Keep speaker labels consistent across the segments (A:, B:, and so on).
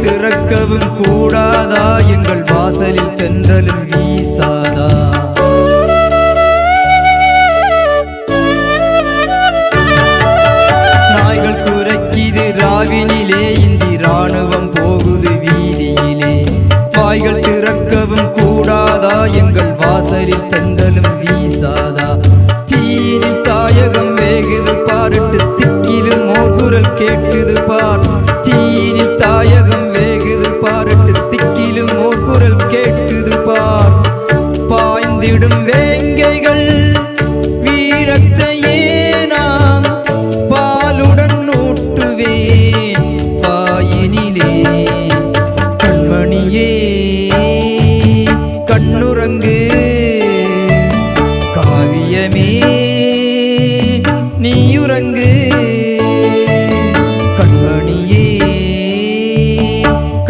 A: திறக்கவும் கூடாதா? எங்கள் வாசலில் தென்றலும் வீசாதா? நாய்கள் குறைக்கிது ராவினிலே இந்தி ராணுவம் போகுது வீதியிலே. வாய்கள் திறக்கவும் கூடாதா? எங்கள் வாசலில் தென்றலும்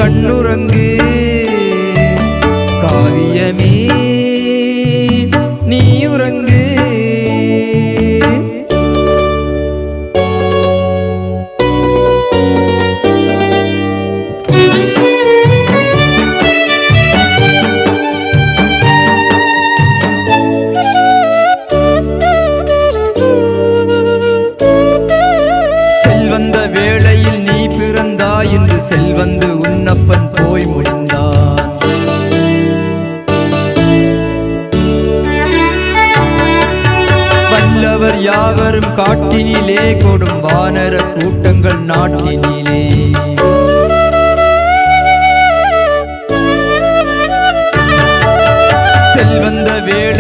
A: கண்ணுறங்கு. காவியமே நீ உறங்கு செல்வந்த வேளையில் நீ பிறந்தாய் யாவரும் காட்டினிலே கொடும் வானர கூட்டங்கள் நாட்டினிலே. செல்வந்த வேள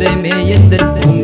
A: நேரமே எந்திரத்து